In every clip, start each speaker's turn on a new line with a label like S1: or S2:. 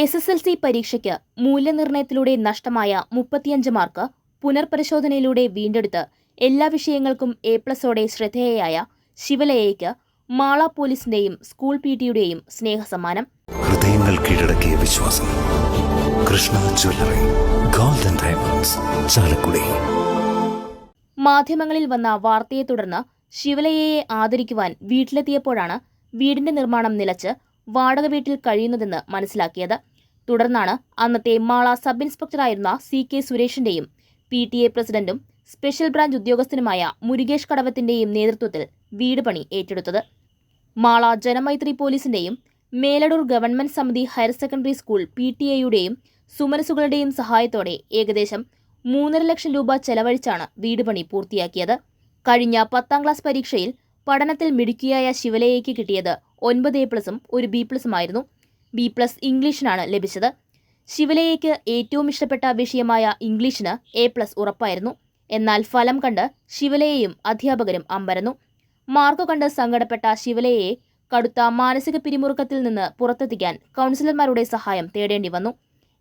S1: S S L C പരീക്ഷയ്ക്ക് മൂല്യനിർണയത്തിലൂടെ നഷ്ടമായ മുപ്പത്തിയഞ്ച് മാർക്ക് പുനർപരിശോധനയിലൂടെ വീണ്ടെടുത്ത് എല്ലാ വിഷയങ്ങൾക്കും എ പ്ലസോടെ ശ്രദ്ധേയയായ ശിവലയയ്ക്ക് മാള പോലീസിന്റെയും സ്കൂൾ പി ടിയുടെയും സ്നേഹസമ്മാനം.
S2: ഹൃദയങ്ങൾ കീഴടക്കിയ വിശ്വാസം. Krishna jewellery golden diamonds Chalakudy.
S1: മാധ്യമങ്ങളിൽ വന്ന വാർത്തയെ തുടർന്ന് ശിവലയയെ ആദരിക്കുവാൻ വീട്ടിലെത്തിയപ്പോഴാണ് വീടിന്റെ നിർമ്മാണം നിലച്ച് വാടക വീട്ടിൽ കഴിയുന്നതെന്ന് മനസ്സിലാക്കിയത്. തുടർന്നാണ് അന്നത്തെ മാള സബ് ഇൻസ്പെക്ടറായിരുന്ന സി കെ സുരേഷിന്റെയും പി ടി എ പ്രസിഡന്റും സ്പെഷ്യൽ ബ്രാഞ്ച് ഉദ്യോഗസ്ഥനുമായ മുരുകേഷ് കടവത്തിന്റെയും നേതൃത്വത്തിൽ വീട് പണി ഏറ്റെടുത്തത്. മാള ജനമൈത്രി പോലീസിന്റെയും മേലടൂർ ഗവൺമെന്റ് സമിതി higher secondary school P T എയുടെയും സുമനസുകളുടെയും സഹായത്തോടെ ഏകദേശം മൂന്നര ലക്ഷം രൂപ ചെലവഴിച്ചാണ് വീട് പണി പൂർത്തിയാക്കിയത്. കഴിഞ്ഞ പത്താം ക്ലാസ് പരീക്ഷയിൽ പഠനത്തിൽ മിടുക്കിയായ ശിവലയയ്ക്ക് കിട്ടിയത് ഒൻപത് എ പ്ലസും ഒരു ബി പ്ലസുമായിരുന്നു ബി പ്ലസ് ഇംഗ്ലീഷിനാണ് ലഭിച്ചത്. ശിവലയയ്ക്ക് ഏറ്റവും ഇഷ്ടപ്പെട്ട വിഷയമായ ഇംഗ്ലീഷിന് എ പ്ലസ് ഉറപ്പായിരുന്നു. എന്നാൽ ഫലം കണ്ട് ശിവലയയും അധ്യാപകരും അമ്പരന്നു. മാർക്ക് കണ്ട് സങ്കടപ്പെട്ട ശിവലയയെ കടുത്ത മാനസിക പിരിമുറുക്കത്തിൽ നിന്ന് പുറത്തെത്തിക്കാൻ കൗൺസിലർമാരുടെ സഹായം തേടേണ്ടി വന്നു.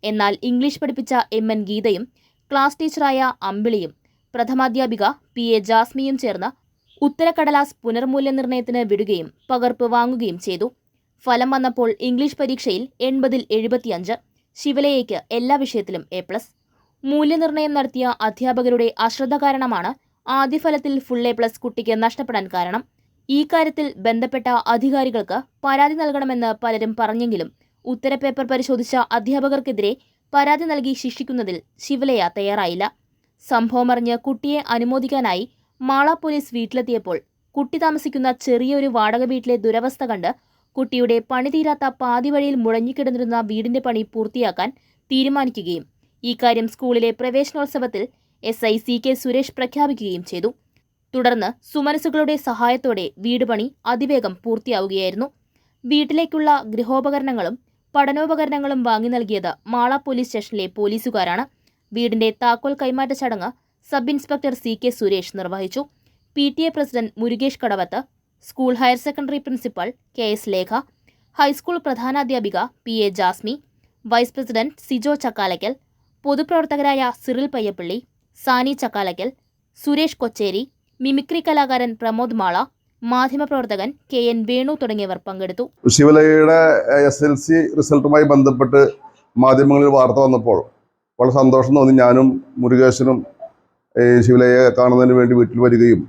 S1: എന്നാൽ ഇംഗ്ലീഷ് പഠിപ്പിച്ച എം. എൻ. ഗീതയും ക്ലാസ് ടീച്ചറായ അമ്പിളിയും പ്രഥമാധ്യാപിക പി. എ. ജാസ്മിയും ചേർന്ന് ഉത്തരക്കടലാസ് പുനർമൂല്യനിർണയത്തിന് വിടുകയും പകർപ്പ് വാങ്ങുകയും ചെയ്തു. ഫലം വന്നപ്പോൾ ഇംഗ്ലീഷ് പരീക്ഷയിൽ എൺപതിൽ എഴുപത്തിയഞ്ച് ശിവലയയ്ക്ക് എല്ലാ വിഷയത്തിലും എ പ്ലസ്. മൂല്യനിർണയം നടത്തിയ അധ്യാപകരുടെ അശ്രദ്ധ കാരണമാണ് ആദ്യ ഫലത്തിൽ ഫുൾ എ പ്ലസ് കുട്ടിക്ക് നഷ്ടപ്പെടാൻ കാരണം. ഈ കാര്യത്തിൽ ബന്ധപ്പെട്ട അധികാരികൾക്ക് പരാതി നൽകണമെന്ന് പലരും പറഞ്ഞെങ്കിലും ഉത്തരപേപ്പർ പരിശോധിച്ച അധ്യാപകർക്കെതിരെ പരാതി നൽകി ശിക്ഷിക്കുന്നതിൽ ശിവലയ തയ്യാറായില്ല. സംഭവമറിഞ്ഞ് കുട്ടിയെ അനുമോദിക്കാനായി മാള പോലീസ് വീട്ടിലെത്തിയപ്പോൾ കുട്ടി താമസിക്കുന്ന ചെറിയൊരു വാടക വീട്ടിലെ ദുരവസ്ഥ കണ്ട് കുട്ടിയുടെ പണി തീരാത്ത പാതി വഴിയിൽ മുഴങ്ങിക്കിടന്നിരുന്ന വീടിന്റെ പണി പൂർത്തിയാക്കാൻ തീരുമാനിക്കുകയും ഈ കാര്യം സ്കൂളിലെ പ്രവേശനോത്സവത്തിൽ S I C K Suresh പ്രഖ്യാപിക്കുകയും ചെയ്തു. തുടർന്ന് സുമനസുകളുടെ സഹായത്തോടെ വീട് പണി അതിവേഗം പൂർത്തിയാവുകയായിരുന്നു. വീട്ടിലേക്കുള്ള ഗൃഹോപകരണങ്ങളും പഠനോപകരണങ്ങളും വാങ്ങി നൽകിയത് മാള പോലീസ് സ്റ്റേഷനിലെ പോലീസുകാരാണ്. വീടിന്റെ താക്കോൽ കൈമാറ്റ ചടങ്ങ് sub inspector C K Suresh നിർവഹിച്ചു. P T A president Murukesh Kadavath school higher secondary principal K S Lekha high school പ്രധാനാധ്യാപിക P A Jasmi vice president Sijo Chakkalakkal പൊതുപ്രവർത്തകരായ Cyril Payyappilly Sani Chakkalakkal Suresh Kochery mimicry കലാകാരൻ പ്രമോദ് മാള മാധ്യമപ്രവർത്തകൻ കെ എൻ വേണു തുടങ്ങിയവർ പങ്കെടുത്തു.
S3: ശിവലയുടെ S L C റിസൾട്ടുമായി ബന്ധപ്പെട്ട് മാധ്യമങ്ങളിൽ വാർത്ത വന്നപ്പോൾ വളരെ സന്തോഷം തോന്നി. ഞാനും മുരുകേശനും ശിവലയെ കാണുന്നതിന് വേണ്ടി വീട്ടിൽ വരികയും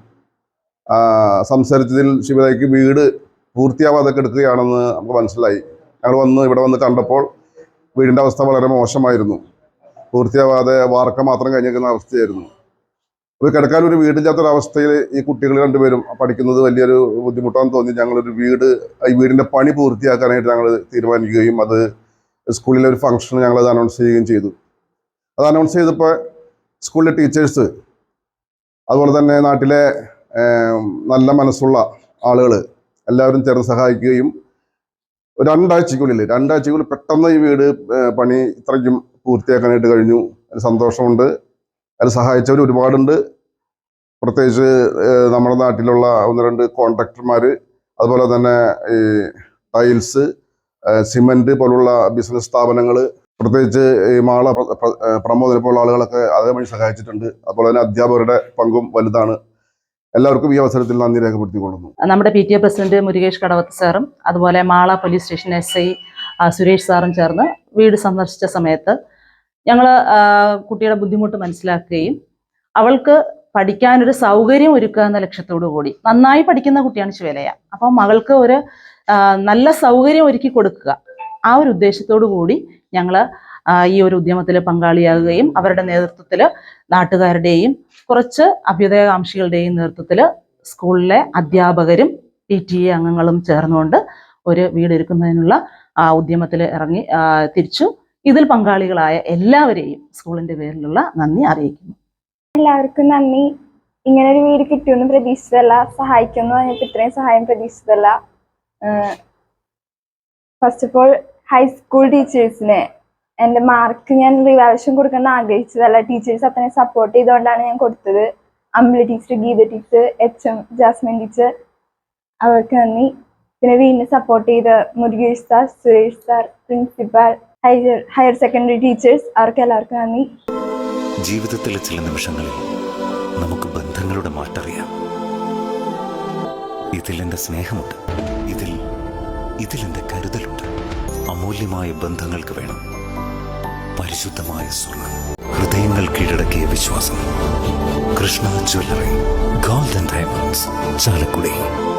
S3: സംസാരിച്ചതിൽ ശിവലയ്ക്ക് വീട് പൂർത്തിയാവാതെ കിടക്കുകയാണെന്ന് നമുക്ക് മനസ്സിലായി. ഞങ്ങൾ വന്ന് ഇവിടെ വന്ന് കണ്ടപ്പോൾ വീടിന്റെ അവസ്ഥ വളരെ മോശമായിരുന്നു. പൂർത്തിയാവാതെ വാർക്ക മാത്രം കഴിഞ്ഞിരിക്കുന്ന അവസ്ഥയായിരുന്നു. ഒരു കിടക്കാൻ ഒരു വീടില്ലാത്തൊരവസ്ഥയിൽ ഈ കുട്ടികൾ രണ്ടുപേരും പഠിക്കുന്നത് വലിയൊരു ബുദ്ധിമുട്ടാന്ന് തോന്നി. ഞങ്ങളൊരു വീട് ഈ വീടിന്റെ പണി പൂർത്തിയാക്കാനായിട്ട് ഞങ്ങൾ തീരുമാനിക്കുകയും അത് സ്കൂളിലെ ഒരു ഫംഗ്ഷൻ ഞങ്ങൾ അത് അനൗൺസ് ചെയ്യുകയും ചെയ്തു. അത് അനൗൺസ് ചെയ്തപ്പോൾ സ്കൂളിലെ ടീച്ചേഴ്സ് അതുപോലെ തന്നെ നാട്ടിലെ നല്ല മനസ്സുള്ള ആളുകൾ എല്ലാവരും ചേർന്ന് സഹായിക്കുകയും രണ്ടാഴ്ചക്കുള്ളിൽ രണ്ടാഴ്ചക്കുള്ളിൽ പെട്ടെന്ന് ഈ വീട് പണി ഇത്രയ്ക്കും പൂർത്തിയാക്കാനായിട്ട് കഴിഞ്ഞു. അതിന് സന്തോഷമുണ്ട്. അതിൽ സഹായിച്ചവർ ഒരുപാടുണ്ട്. പ്രത്യേകിച്ച് നമ്മുടെ നാട്ടിലുള്ള ഒന്ന് രണ്ട് കോൺട്രാക്ടർമാർ അതുപോലെ തന്നെ ഈ ടൈൽസ് സിമന്റ് പോലുള്ള ബിസിനസ് സ്ഥാപനങ്ങൾ പ്രത്യേകിച്ച് ഈ മാള പ്രമോദ് ഇപ്പോൾ ആളുകളൊക്കെ അതേപടി സഹായിച്ചിട്ടുണ്ട്. അതുപോലെ തന്നെ അധ്യാപകരുടെ പങ്കും വലുതാണ്. എല്ലാവർക്കും ഈ അവസരത്തിൽ നന്ദി രേഖപ്പെടുത്തിക്കൊള്ളുന്നു.
S4: നമ്മുടെ P T A president Murukesh Kadavath സാറും അതുപോലെ Mala police station S I Suresh സാറും ചേർന്ന് വീട് സന്ദർശിച്ച സമയത്ത് ഞങ്ങൾ കുട്ടിയുടെ ബുദ്ധിമുട്ട് മനസ്സിലാക്കുകയും അവൾക്ക് പഠിക്കാനൊരു സൗകര്യം ഒരുക്കുക എന്ന ലക്ഷ്യത്തോടു കൂടി നന്നായി പഠിക്കുന്ന കുട്ടിയാണ് ശിവലയ. അപ്പം മകൾക്ക് ഒരു നല്ല സൗകര്യം ഒരുക്കി കൊടുക്കുക. ആ ഒരു ഉദ്ദേശത്തോടു കൂടി ഞങ്ങൾ ഈ ഒരു ഉദ്യമത്തിൽ പങ്കാളിയാകുകയും അവരുടെ നേതൃത്വത്തിൽ നാട്ടുകാരുടെയും കുറച്ച് അഭ്യുദയകാംക്ഷികളുടെയും നേതൃത്വത്തിൽ സ്കൂളിലെ അധ്യാപകരും പി ടി എ അംഗങ്ങളും ചേർന്നുകൊണ്ട് ഒരു വീടൊരുക്കുന്നതിനുള്ള ഉദ്യമത്തിൽ ഇറങ്ങി തിരിച്ചു ഇതിൽ പങ്കാളികളായ എല്ലാവരെയും സ്കൂളിന്റെ പേരിലുള്ള നന്ദി അറിയിക്കുന്നു.
S5: എല്ലാവർക്കും നന്ദി. ഇങ്ങനെ ഒരു വീട് കിട്ടുമെന്ന് പ്രതീക്ഷിച്ചതല്ല. പറഞ്ഞപ്പോൾ ഇത്രയും സഹായം പ്രതീക്ഷിച്ചതല്ല. First of all high school ടീച്ചേഴ്സിനെ എന്റെ മാർക്ക് ഞാൻ റിവാലേഷൻ കൊടുക്കണം ആഗ്രഹിച്ചതല്ല. ടീച്ചേഴ്സ് അത്രയും സപ്പോർട്ട് ചെയ്തുകൊണ്ടാണ് ഞാൻ കൊടുത്തത്. Ambili teacher Geetha teacher H M Jasmine teacher അവർക്ക് നന്ദി. പിന്നെ വീണ്ടും സപ്പോർട്ട് ചെയ്ത Murukesh sir Suresh sir principal higher secondary teachers അവർക്ക് എല്ലാവർക്കും നന്ദി.
S2: ജീവിതത്തിലെ ചില നിമിഷങ്ങളിൽ നമുക്ക് ബന്ധങ്ങളുടെ മാറ്ററിയാം. ഇതിൽ എന്റെ സ്നേഹമുണ്ട്. ഇതിൽ ഇതിൽ എന്റെ കരുതലുണ്ട്. അമൂല്യമായ ബന്ധങ്ങൾക്ക് വേണം. പരിശുദ്ധമായ സ്വർണം ഹൃദയങ്ങൾ കീഴടക്കിയ വിശ്വാസം. Krishna jewellery. Golden diamonds Chalakudy.